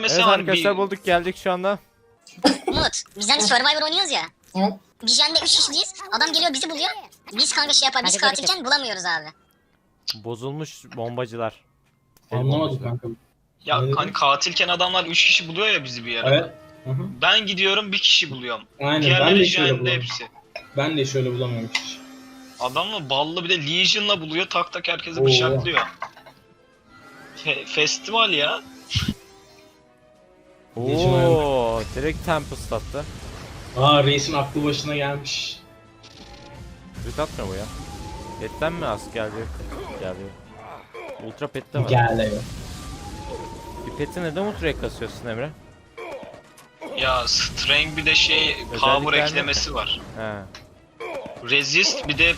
mesela Evet hani arkadaşlar bir... bulduk geldik şu anda. Umut biz hani Survivor oynuyoruz ya. Evet. Biz yanda 3 kişiyiz. Adam geliyor bizi buluyor. Biz kanka şey yapar biz katilken bulamıyoruz abi. Bozulmuş bombacılar. El Anlamadım bombacılar. kanka. Ya Aynen. hani katilken adamlar 3 kişi buluyor ya bizi bir yere. Evet. Hı hı. Ben gidiyorum bir kişi buluyorum. Aynen ben Diğerleri de şöyle bulamıyorum. hepsi. Ben de şöyle bulamıyorum hiç. Adamla ballı bir de Legion'la buluyor tak tak herkesi Oo. bıçaklıyor. Fe- festival ya. Oo, direkt Tempest attı. Aa reisin aklı başına gelmiş. Crit atmıyor bu ya. Petten mi az geldi? Geldi. Ultra pet de var. Gel Bir peti neden ultra'ya kasıyorsun Emre? Ya Strength bir de şey power eklemesi var. He. Resist bir de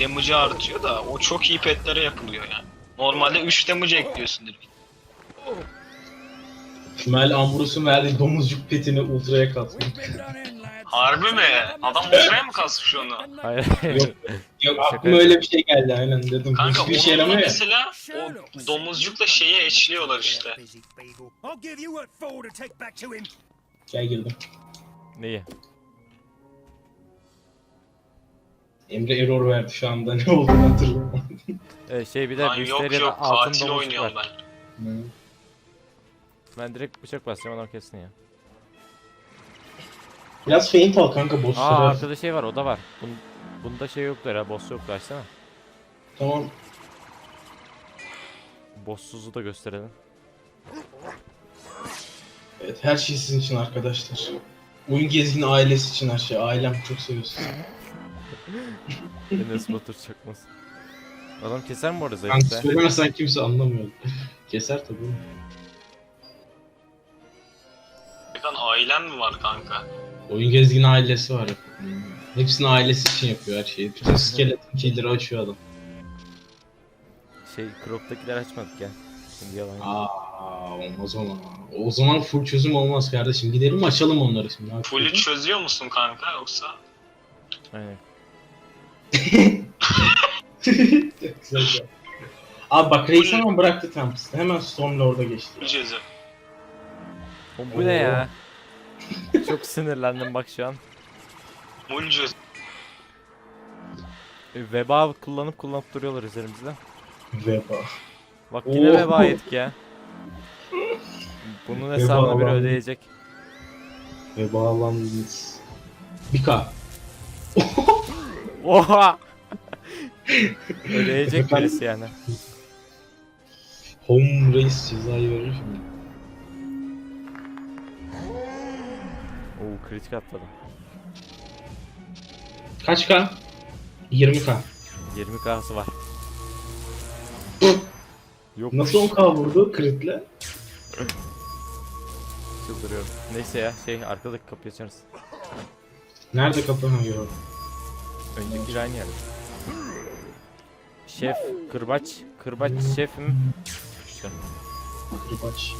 damage'ı artıyor da o çok iyi petlere yapılıyor yani. Normalde 3 damage ekliyorsun direkt. Mel Ambros'un verdiği domuzcuk petini ultraya katmış. Harbi mi? Adam ultraya mı kasmış onu? Hayır. Yok. Yok aklıma öyle bir şey geldi aynen dedim. Kanka Hiçbir şey yaramıyor ya. mesela o domuzcukla şeyi eşliyorlar işte. Gel girdim. Neyi? Emre error verdi şu anda ne olduğunu hatırlamıyorum. Ee, şey bir de Lan yok Mysteria'da yok altın katil oynuyorum var. ben. Hı. Ben direkt bıçak basacağım adam kesin ya. Biraz feint al kanka bosslara. Aa arkada şey var o da var. Bun, bunda şey yoktu herhalde boss yoktu açsana. Tamam. Boss'suzu da gösterelim. Evet her şey sizin için arkadaşlar. Oyun gezgin ailesi için her şey. Ailem çok seviyorsun. Enes Batur çakmaz. Adam keser mi bu arada Kanka zayıfsa? söylemezsen kimse anlamıyor. Keser tabii. Ailen mi var kanka? Oyun gezgin ailesi var. Hepsinin ailesi için yapıyor her şeyi. Bütün skeleton killeri açıyor adam. Şey Crop'takiler açmadık ya. Şimdi yalan. Aa olmaz ama. O zaman full çözüm olmaz kardeşim. Gidelim açalım onları şimdi. Ne Full'ü çözüyor musun kanka yoksa? Aynen. Çok güzel ya. Abi bak Reis hemen bıraktı Tempest'ı. Hemen Stormlord'a geçti. O bu ne ya? Çok sinirlendim bak şu an. Çözüm. E, Veba kullanıp kullanıp duruyorlar üzerimizde. Veba. Bak yine Oo. veba yedik ya. Bunun hesabını bir Veba. ödeyecek. Vebalandınız. 1K. Oha! ödeyecek birisi yani. Home Reis cezayı verir şimdi. Oo kritik atladım. Kaç K? 20K. 20k'sı var. Yok Nasıl 10K vurdu kritle? çıldırıyorum. Neyse ya şey arkadaki kapıyı açarız. Nerede kapı? Ha yok. Önceki aynı yerde. Şef, kırbaç, kırbaç şefim. İşte. Kırbaç.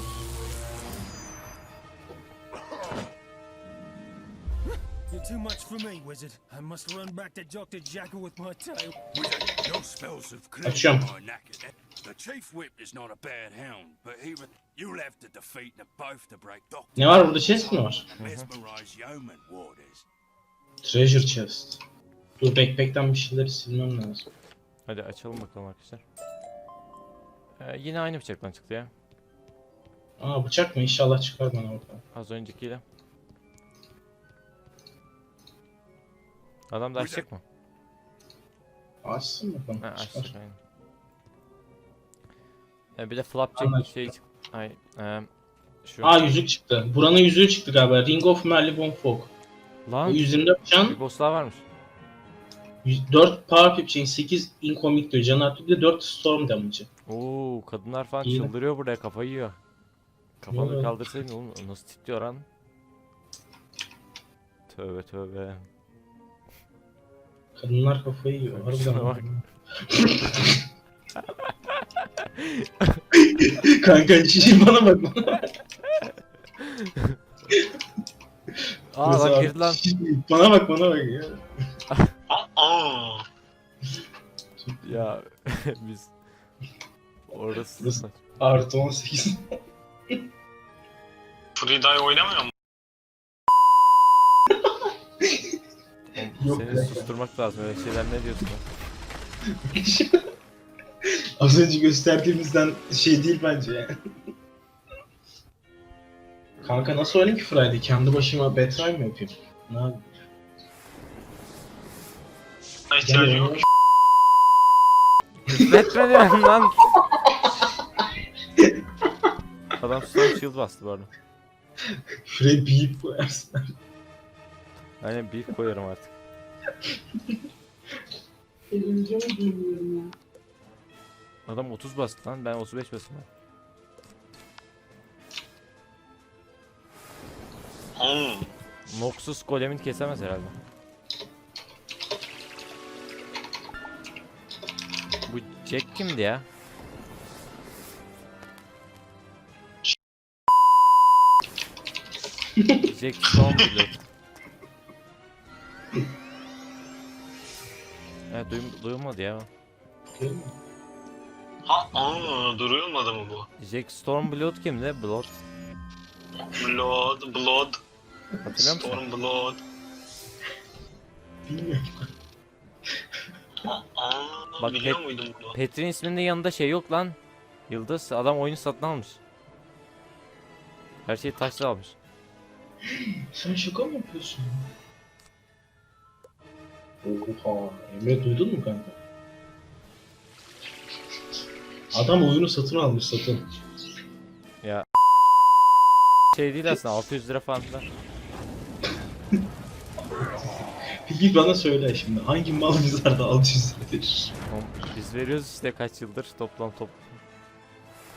Too much for me, wizard. I must run back to Dr. Jackal with my tail. Wizard, your spells have cleared Açıyorum. my knackers. The Chief Whip is not a bad hound, but he was... You'll have to defeat them both to break Doctor Ne var burada chest mi var? and mesmerize yeoman warders. Treasure chest. Dur backpack'ten bir şeyleri silmem lazım. Hadi açalım bakalım arkadaşlar. Ee, yine aynı bıçaktan çıktı ya. Aa bıçak mı? İnşallah çıkar bana bakalım. Az öncekiyle. Adam da açacak mı? Açsın bakalım. Ha açacak aynen. Ee, bir de flapjack Anlaştık. şey çıktı. Ay, eee şu. Aa yüzük çıktı. Buranın yüzüğü çıktı galiba. Ring of Merlibon Fog. Bu Lan 124 can, bir boss daha varmış. 4 Power Pip Chain, 8 Incognito, can artı bir de 4 Storm damage'ı. Oo kadınlar falan İyi. çıldırıyor buraya kafayı yiyor. Kafanı kaldırsaydın oğlum nasıl titriyor lan? Tövbe tövbe. Kadınlar kafayı yiyor. Şuna bak. Harbiden. Kanka şişir bana bak bana. Aa bak girdi lan. Bana bak bana bak ya. Aa, Ya biz orası Burası- Artı 18. Free Die oynamıyor mu? Yok Seni be. susturmak lazım öyle şeyler ne diyorsun? Az önce gösterdiğimizden şey değil bence yani. Kanka nasıl oynayayım ki Friday? Kendi başıma Batman mı yapayım? Ne yapayım? İhtiyacı yok. Lan. Adam Storm Shield bastı bu arada. Şuraya biyip koyarsın. Aynen büyük koyarım artık. Öleceğimi bilmiyorum ya. Adam 30 bastı lan ben 35 bastım ben. Hmm. Noxus golemin kesemez herhalde. Bu Jack kimdi ya? Jack Stormblood. Evet duyum, duyulmadı ya. Ha, aa, durulmadı mı bu? Jack Stormblood kimdi? Blood. Blood, Blood, Hatırlıyor musun? Storm Blood. Bilmiyorum. Aa, Bak, biliyor hep- muydun bunu? Petr'in isminde yanında şey yok lan. Yıldız adam oyunu satın almış. Her şeyi taşla almış. Sen şaka mı yapıyorsun? Oha. Emre duydun mu kanka? Adam oyunu satın almış satın. Şey değil aslında 600 lira falan filan. Peki bana söyle şimdi hangi mal bizlerde 600 lira verir? Oğlum, Biz veriyoruz işte kaç yıldır toplam top.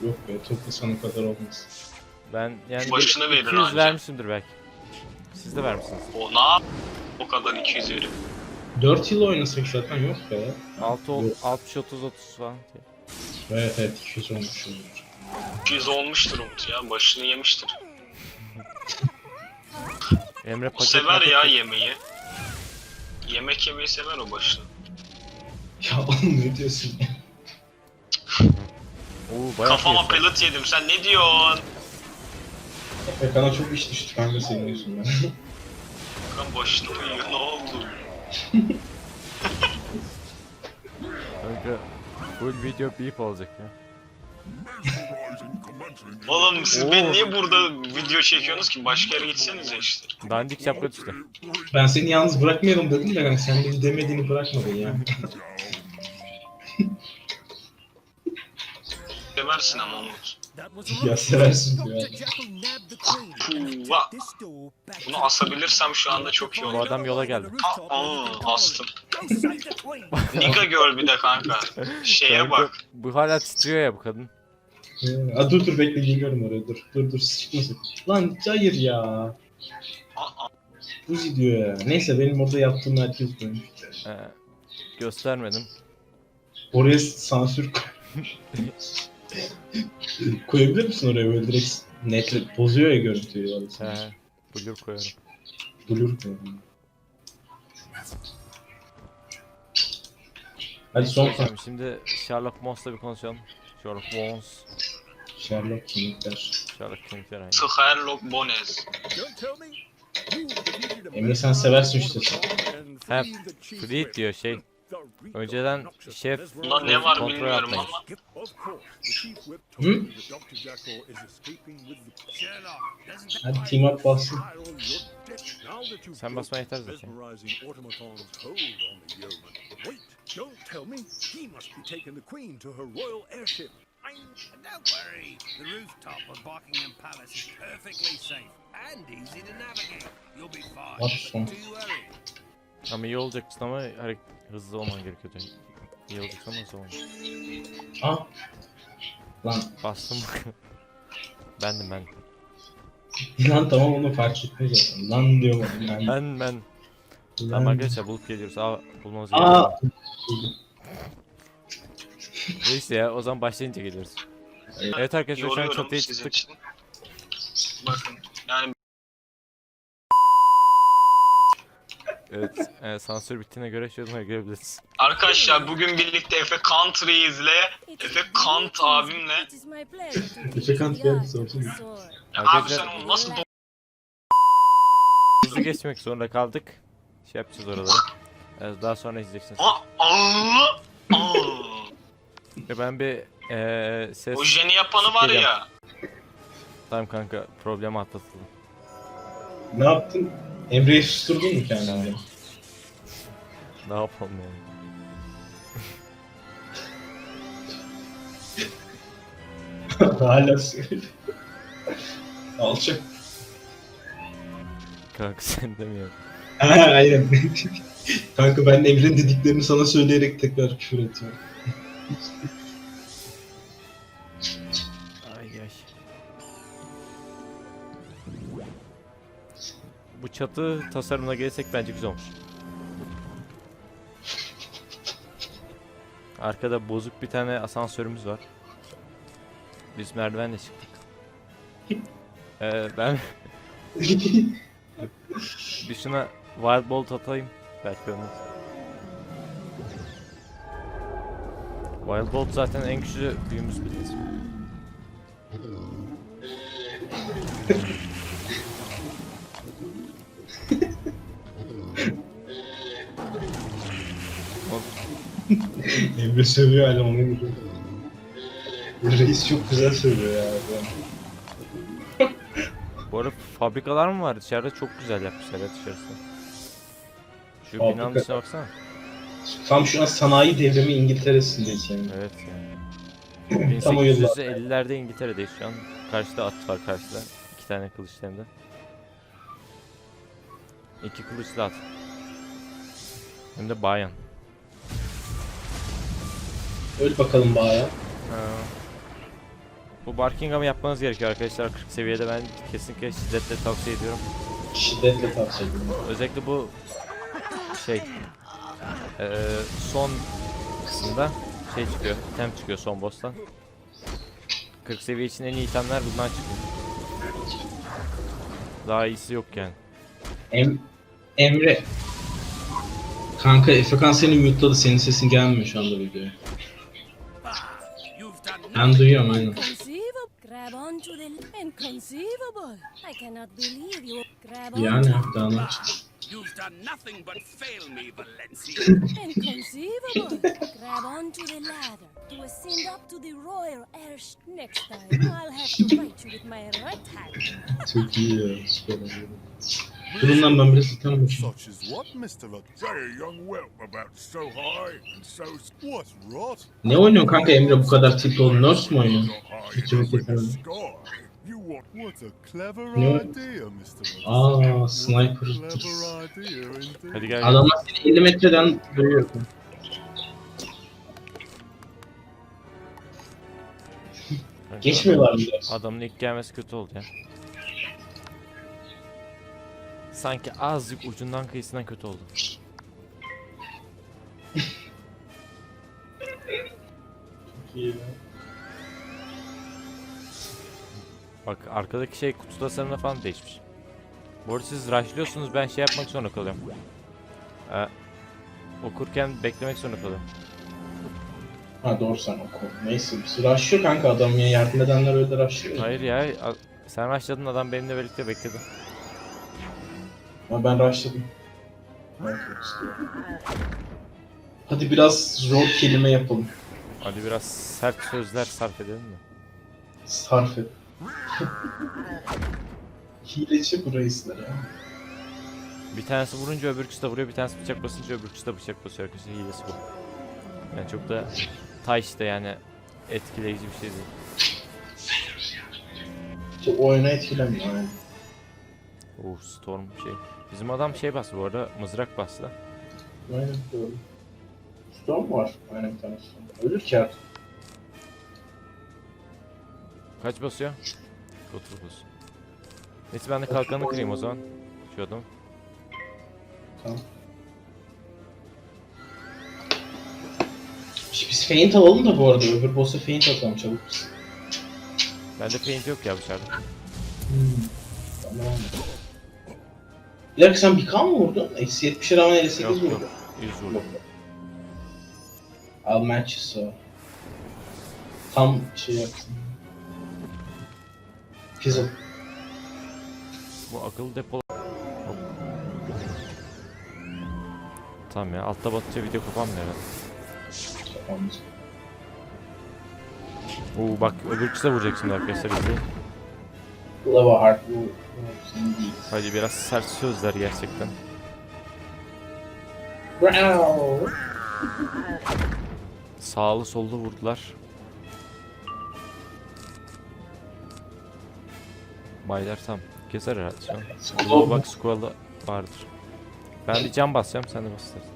Yok be toplasan o kadar olmaz. Ben yani Başını bir verir 200 anca. vermişimdir belki. Siz de vermişsiniz. O ne yap? O kadar 200 verip. 4 yıl oynasak zaten yok be. 6 ol- Yok. 60 30 30 falan. Evet evet 200 olmuş olur. 200 olmuştur Umut ya. Başını yemiştir. Emre O paket sever ya yemeği. Yemek yemeyi sever o başını. Ya oğlum ne diyorsun ya? Oo bayağı Kafama fiyatı. pellet yedim. Sen ne diyorsun? Efekan'a çok iş düştü kanka senin yüzünden. Kan başını mı yiyor? Ne oldu? Kanka full video beep olacak ya. Oğlum siz Oo. ben niye burada video çekiyorsunuz ki? Başka yere gitsenize işte. Dandik şapka düştü. ben seni yalnız bırakmayalım dedim de yani sen de demediğini bırakmadın ya. Seversin ama Umut. Ya seversin diyor. Bunu asabilirsem şu anda çok iyi Bu olur. adam yola geldi. Aa, astım. Nigga girl bir de kanka. Şeye bak. Bu hala titriyor ya bu kadın. Aa, dur dur bekle geliyorum oraya dur. Dur dur çıkmasın. Lan hayır ya. Aa, Buzi diyor ya. Neyse benim orada yaptığım herkes dönmüş. Ee, göstermedim. Oraya sansür koy- koyabilir misin oraya böyle direkt netle bozuyor ya görüntüyü orası. He, blur koyarım. Blur koyalım. Hadi son Tamam, kart. şimdi Sherlock Holmes'la bir konuşalım. Sherlock Holmes. Sherlock kimlikler. Sherlock kimlikler aynı. Sherlock Bones. Emre sen seversin işte. He, Fleet diyor şey. Önceden şef Bunda ne var kontrol bilmiyorum yapmayın. ama. The Hı? the Hadi team up bassın. Sen basmaya yeter zaten. the don't tell me he must be taking the queen to her royal airship. Don't worry. The rooftop of Buckingham Palace is perfectly safe and easy to navigate. You'll be fine. Wrong? Too worried. Ama iyi olacaksın ama hareket hızlı olman gerekiyor. diyor. İyi olacaksın ama hızlı olman. Ah. Lan. Bastım. bendim ben. Lan tamam onu fark zaten. Lan diyorum oğlum ben. Ben ben. Lan. Tamam arkadaşlar bulup geliyoruz. Aa bulmamız Aa. gerekiyor. Neyse ya o zaman başlayınca geliyoruz. Evet arkadaşlar şu an çatıya çıktık. Bakın Evet, e, sansür bittiğine göre şu yorumlara görebiliriz. Arkadaşlar bugün birlikte Efe Kant Reis'le Efe Kant abimle Efe Kant geldi. Ya abi Arkadaşlar- sen onu nasıl do- Hızlı geçmek zorunda kaldık. Şey yapacağız oraları. Evet, daha sonra izleyeceksiniz. Aa, aa, aa. Ve ben bir e, ses... O jeni yapanı var ya. Tamam kanka problemi atlatıldı. Ne yaptın? Emre'yi susturdun mu kendini? Ne yapalım yani? Hala söyle. Alçak. Kanka sen demiyorum. Ha, aynen. Kanka ben Emre'nin dediklerini sana söyleyerek tekrar küfür ediyorum. Çatı tasarımına gelirsek bence güzel olmuş. Arkada bozuk bir tane asansörümüz var. Biz merdivenle çıktık. Ee, ben bir şuna wild bolt atayım. Belki olmaz. Wild bolt zaten en güçlü büyümüz biliriz. Emre sövüyor hala onu gibi. Reis çok güzel söylüyor ya. Bu arada fabrikalar mı var? Dışarıda çok güzel yapmışlar ya dışarısını. Şu Fabrika- binanın dışına baksana. Tam şu an sanayi devrimi İngiltere'sindeyiz yani. Evet yani. Tam o yıllar. 1850'lerde İngiltere'deyiz şu an. Karşıda at var karşıda. İki tane kılıçlı hem de. İki kılıçlı at. Hem de bayan. Öl bakalım bağa. Bu Barkingham'ı yapmanız gerekiyor arkadaşlar 40 seviyede ben kesinlikle şiddetle tavsiye ediyorum. Şiddetle tavsiye ediyorum. Özellikle bu şey eee, son kısımda şey çıkıyor, item çıkıyor son boss'tan. 40 seviye için en iyi itemler bundan çıkıyor. Daha iyisi yok yani. Em Emre. Kanka Efekan seni mute'ladı. Senin sesin gelmiyor şu anda videoya. You've done Ben duyuyorum aynen. Inconceivable. Grab onto the inconceivable. I cannot believe you grab Yani onto daha ne You've done nothing but fail me, Valencia. inconceivable. Grab onto the ladder to ascend up to the royal air. Next time, I'll have to fight you with my right hand. Çok iyi ya. Süper lan ben biraz item bakayım. Such as what, Mr. Rod? Say a young whelp about so high and so... What's rot? Ne oynuyorsun kanka Emre bu kadar tip oldu? Nurse mu oynuyorsun? Not high Hiç mi enough in the kesemedim? sky. You what? What a clever Ne? idea, Mr. Rod. Aa sniper. Hadi gel. Adamlar seni 50 metreden duyuyor. Geçmiyorlar mı? Adamın ilk gelmesi kötü oldu ya. Sanki azıcık ucundan kıyısından kötü oldu. Bak arkadaki şey kutu tasarımına falan değişmiş. Bu arada siz rushlıyorsunuz ben şey yapmak zorunda kalıyorum. Ee, okurken beklemek zorunda kalıyorum. Ha doğru sen oku. Neyse biz rushlıyor kanka adam ya yardım edenler öyle rushlıyor. Hayır ya a- sen rushladın adam benimle birlikte bekledi. Ama ben rushladım. Hadi biraz zor kelime yapalım. Hadi biraz sert sözler sarf edelim mi? Sarf et. Hileci bu reisler ya. Bir tanesi vurunca öbürküsü de vuruyor, bir tanesi bıçak basınca öbürküsü de bıçak basıyor. Arkadaşlar hilesi bu. Yani çok da tay işte yani etkileyici bir şey değil. Bu oyuna etkilemiyor yani. Oh storm şey. Bizim adam şey bastı bu arada mızrak bastı. Aynen doğru. Storm var. Aynen bir tane storm. Ölür ki artık. Kaç basıyor? 30 basıyor. Neyse ben de kalkanı kırayım o zaman. Şu adam. Tamam. Şş, Biz feint alalım da bu arada öbür boss'a feint atalım çabuk. Bende paint yok ya dışarıda. Hmm. Tamam. Bir dakika sen bir kan mı vurdun? Eksi 70'e rağmen 58 Yok vurdun. yok. 100 vurdum. Al Manchester. Tam şey yaptın. Fizzle. Bu akıllı depo... Hop. Tamam ya altta batınca video kapanmıyor herhalde. Oo bak öbürküsü de vuracak şimdi arkadaşlar bizi. Lava Heart bu, bu senin değil. Hadi biraz sert sözler gerçekten. Sağlı sollu vurdular. Baylar tam. Keser herhalde şu an. Squall bak Squall'da vardır. Ben bir cam basacağım sen de bas istersen.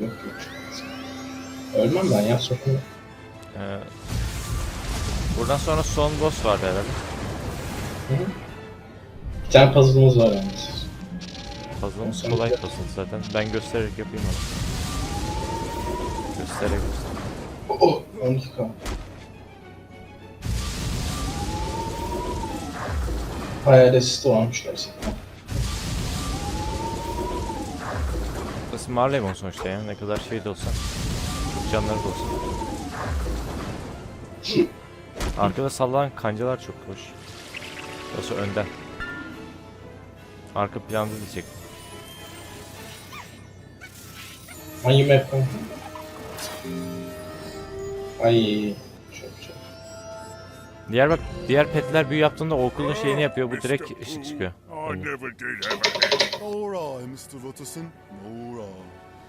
Yok yok. Ölmem ben ya sokma. Ee, buradan sonra son boss vardı herhalde. Bir tane puzzle'ımız var yani. Puzzle'ımız Sen kolay de- puzzle zaten. Ben göstererek yapayım onu. Göstererek göstererek. Oh 12k. Hayal asisti varmış gerçekten. Burası Marley sonuçta ya. Ne kadar şey de olsa. Çok canları da olsa. Arkada sallanan kancalar çok hoş. Burası önden. Arka planda diyecek. Hangi map kanka? Ay çok çok. Diğer bak diğer petler büyü yaptığında okulun şeyini yapıyor. Bu direkt ışık çıkıyor. I never did have a All right, Mr. Utterson. All right.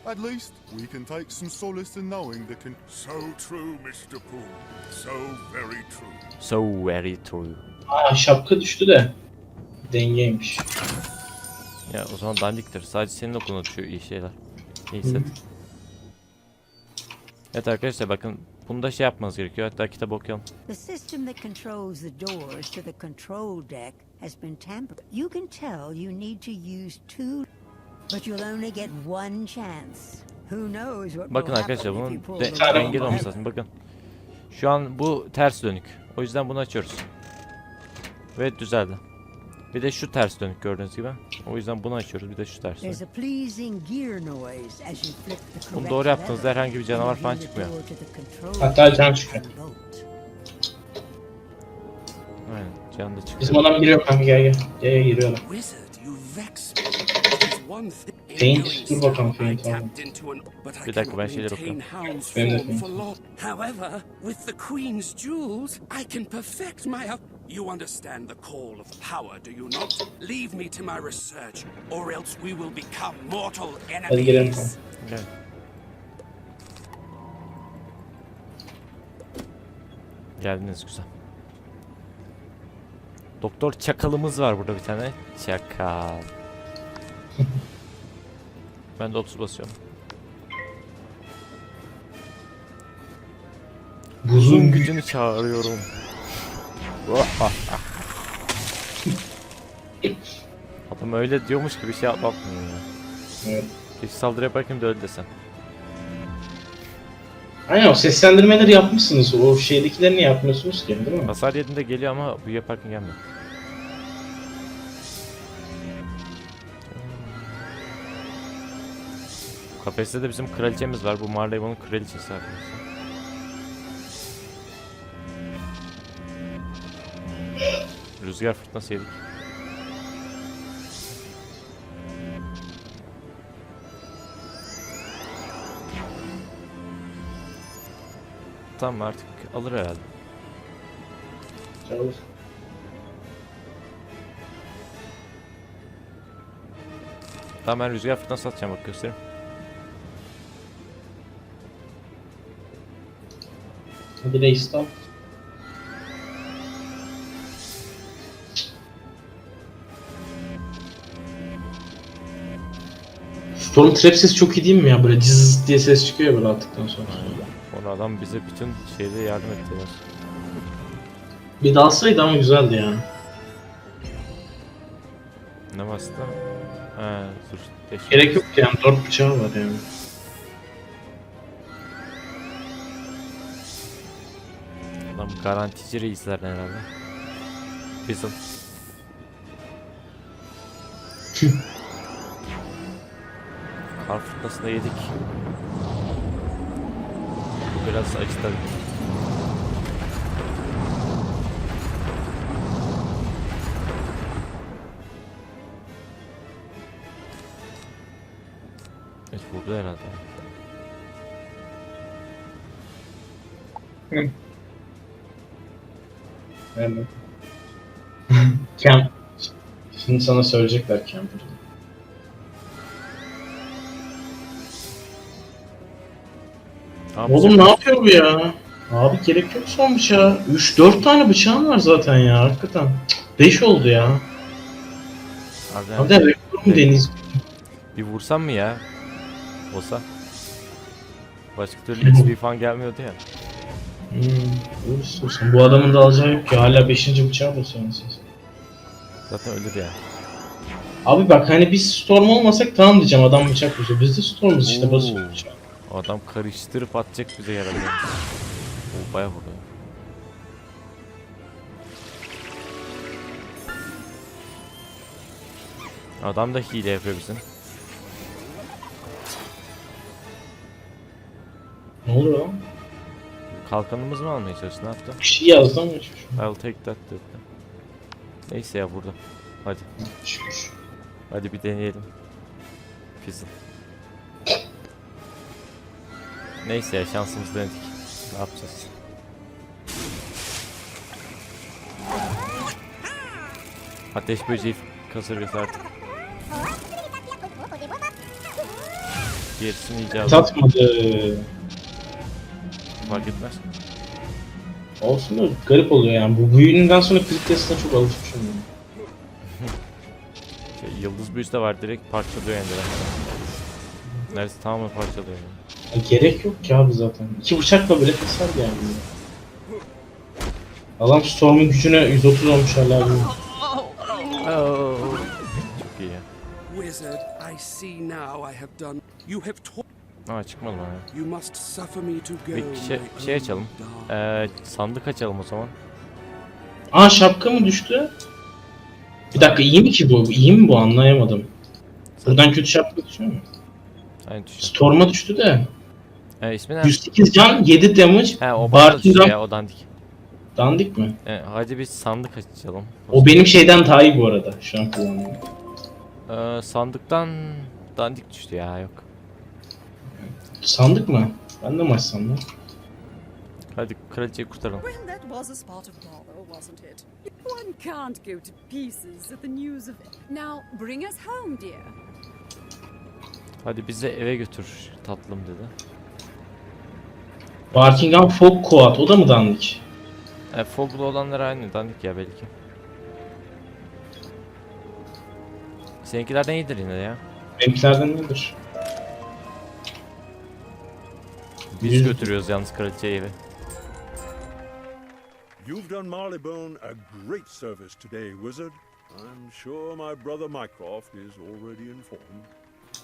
At least we can take some solace in knowing the con- So true, Mr. Poole. So very true. So very true. Aa şapka düştü de. Dengeymiş. Ya o zaman dandiktir. Sadece senin okuluna düşüyor iyi şeyler. İyi set. Evet arkadaşlar bakın bunda şey yapmanız gerekiyor. Hatta kitap okuyalım. The system that controls the doors to the control deck has been tampered. You can tell you need to use two, but you'll only get one chance. Who knows what Bakın arkadaşlar bunun de dengeli olması lazım. Bakın. Şu an bu ters dönük. O yüzden bunu açıyoruz. Ve düzeldi. Bir de şu ters dönük gördüğünüz gibi. O yüzden bunu açıyoruz. Bir de şu ters dönük. Bunu doğru yaptığınızda herhangi bir canavar falan çıkmıyor. Hatta can çıkıyor. Aynen. Can da çıkıyor. Bizim adam giriyor kanka gel gel. Gel gel giriyorlar. Doing dur bakalım but I Bir dakika, ben şeyleri okuyorum. Benim de form You understand the call of power, do you not? Leave me to my research, or else we will become mortal enemies. Gel. Geldiniz güzel. Doktor Çakal'ımız var burada bir tane. Çakal. ben de 30 basıyorum. Buzun gücü. gücünü çağırıyorum. Adam öyle diyormuş gibi şey yapmıyor ya. Evet. Geç saldırı yaparken de öyle desen. Aynen o seslendirmeleri yapmışsınız. O şeydekilerini yapmıyorsunuz ki değil mi? Hasar yediğinde geliyor ama bu yaparken gelmiyor. Kafeste de bizim kraliçemiz var. Bu Marley'nin kraliçesi arkadaşlar. Rüzgar fırtınası yedik. Tamam artık alır herhalde. Çalış. Tamam ben rüzgar fırtınası atacağım bak göstereyim. Hadi reis al. Storm Trap sesi çok iyi değil mi ya? Böyle cız diye ses çıkıyor ya böyle attıktan sonra. Onu adam bize bütün şeyde yardım ettiler. Bir dalsaydı ama güzeldi yani. Ne bastı? He dur. Beş- Gerek yok yani. Dört bıçağı var yani. Adam garantici reislerden herhalde. Bizim. Kar fırtınasında yedik. Bu Biraz acı tabii. Evet burada herhalde. Evet. Camp. Şimdi sana söyleyecekler camper. Oğlum ne yapıyor bu ya? Abi gerek yok son bıçağa. 3-4 tane bıçağın var zaten ya hakikaten. 5 oldu ya. Abi, Abi de rekor mu Deniz? bir vursam mı ya? Olsa. Başka türlü XP falan gelmiyordu ya. Hmm, istiyorsan. Bu adamın da alacağı yok ki. Hala 5. bıçağı basıyor siz. Zaten ölür ya. Abi bak hani biz Storm olmasak tamam diyeceğim adam bıçak basıyor. Biz de Storm'uz işte Oo. basıyor bıçağı. Adam karıştırıp atacak bize herhalde. O bayağı vurdu. Adam da hile yapıyor bizim. Ne oluyor lan? Kalkanımız mı almaya çalıştı? Ne yaptı? Bir şey yazdı ama hiçbir şey. I'll take that dedi. Neyse ya burada. Hadi. Şükür. Hadi bir deneyelim. Fizzle. Neyse ya şansımızı denedik. Ne yapacağız? Ateş böceği kasırgası artık. Gerisini icabı Tatmadı. fark etmez. Olsun da garip oluyor yani. Bu büyüğünden sonra klik testine çok alışmışım. Yani. Şey, yıldız büyüsü de var direkt parçalıyor yani. Neredeyse tamamen parçalıyor yani. Ya gerek yok ki abi zaten. İki bıçakla bile keser yani. Adam Storm'un gücüne 130 olmuş hala. bilmiyorum. Çok iyi ya. Wizard, I see now I have done. You have taught. Aa çıkmadı bana ya. You must suffer me to go. Bir şey, şey açalım. Ee, sandık açalım o zaman. Aa şapka mı düştü? Bir dakika iyi mi ki bu? İyi mi bu anlayamadım. Buradan kötü şapka düşüyor mu? Aynı düşün. Storm'a düştü de. Ee, ismi ne? 108 can, 7 damage. He o bana da Dam- ya o dandik. Dandik mi? Ee, hadi bir sandık açalım. O benim şeyden daha iyi bu arada. Şu an kullanıyorum. Ee, sandıktan dandik düştü ya yok. Sandık mı? Ben de mi açsam lan? Hadi kraliçeyi kurtaralım. Well, that was a spot of bother, wasn't it? One can't go to pieces at the news of it. Now, bring us home, dear. Hadi bizi eve götür tatlım dedi. Barkingham Fog Quad. O da mı dandik? E, Foglu olanlar aynı dandik ya belki. Seninkilerden iyidir yine de ya. Benimkilerden nedir? Biz Yüz- götürüyoruz yalnız kraliçeyi eve. You've done Marleybone a great service today, wizard. I'm sure my brother Mycroft is already informed.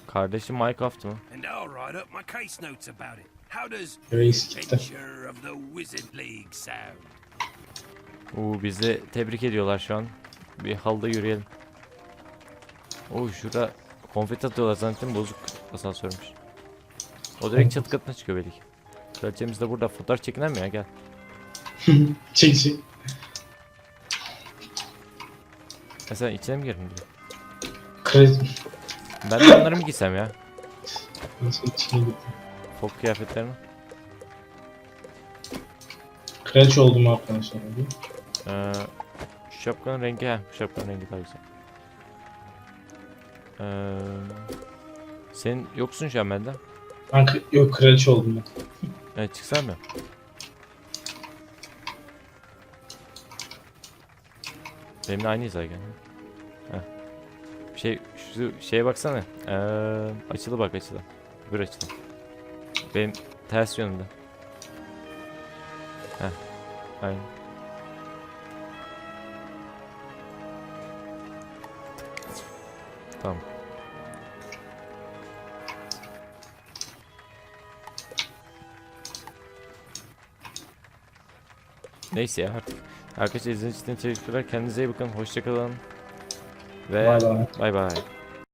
Kardeşim Minecraft mı? And I'll write up my case notes about it. How does Reis gitti. Adventure of the Wizard League sound? Oo bizi tebrik ediyorlar şu an. Bir halda yürüyelim. Oo şurada konfeti atıyorlar zannettim bozuk asansörmüş. O direkt çatı katına çıkıyor belki. Kraliçemiz de burada fotoğraf çekinen mi ya gel. Çek çek. E sen içine mi girdin? diyor. Kredi. Ben de onları mı giysem ya? Nasıl içine gitti? Fok kıyafetlerini. Kraliçe oldum arkadaşlar. Ee, şu şapkanın rengi he. Bu şapkanın rengi daha güzel. Ee, sen yoksun şu an benden. Ben yok kraliçe oldum ben. Evet çıksan mı? Benimle aynıyız. Bir şey şu şeye baksana. Ee, açılı bak açılı. Bir açılı. Benim ters yönümde. Heh. Aynen. Tamam. Neyse ya artık. Arkadaşlar izlediğiniz için teşekkürler. Kendinize iyi bakın. Hoşçakalın. Ve Bay bay. bay bay.